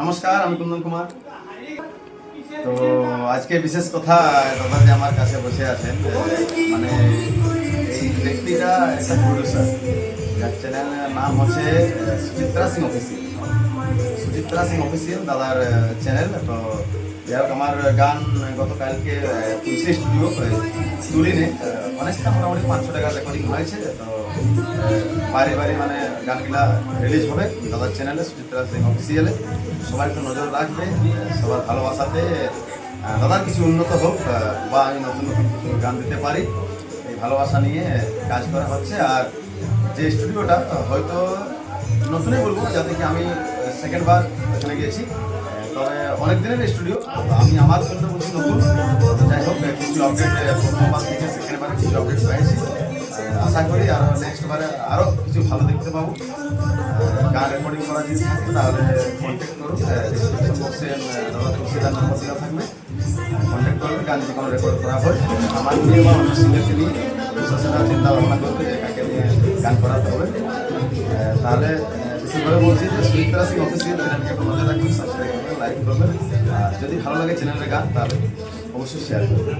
নমস্কার, আমি কুন্দন কুমার। তো আজকে বিশেষ কথা দাদা যে আমার কাছে বসে আছেন মানে এই ব্যক্তিটা একটা প্রডিউসার যার চ্যানেলের নাম হচ্ছে সুচিত্রা সিং অফিসিয়াল। সুচিত্রা সিং অফিসিয়াল দাদার চ্যানেল তো যাই হোক, আমার গান গতকালকে তুলসী স্টুডিও তুলিনে অনেকটা মোটামুটি পাঁচশো টাকা রেকর্ডিং হয়েছে, তো বারে বারে মানে গানগুলা রিলিজ হবে। দাদার চ্যানেলে সুচিত্রা সিং অফিসিয়ালে সবাই একটু নজর রাখবে সবার ভালোবাসাতে দাদার কিছু উন্নত হোক বা আমি নতুন নতুন কিছু গান দিতে পারি। এই ভালোবাসা নিয়ে কাজ করা হচ্ছে। আর যে স্টুডিওটা হয়তো নতুনই বলব যাতে কি আমি সেকেন্ড বার এখানে গেছি। তবে অনেক দিনের স্টুডিও আমি আমার জন্য বলছি নতুন। যাই হোক কিছু আপডেট প্রথমবার থেকে সেকেন্ড বারে কিছু আপডেট আহ, আশা করি আর নেক্সট বারে আরও কিছু ভালো দেখতে পাবো। গান রেকর্ডিং করা যদি থাকে, তাহলে কন্ট্যাক্ট করুন। বক্সে দাদা তুলসীদার নম্বর গান যে কোনো রেকর্ড করা হয়, আমার নিয়ে বা অন্য সিঙ্গারকে নিয়ে চিন্তা ভাবনা করবে কাকে নিয়ে গান করাতে হবে। তাহলে বিশেষভাবে বলছি যে সুচিত্রা সিং অফিসিয়াল চ্যানেলকে একটু নজর রাখবেন সাবস্ক্রাইব করবেন লাইক করবেন। আর যদি ভালো লাগে চ্যানেলের গান, তাহলে অবশ্যই শেয়ার করবেন।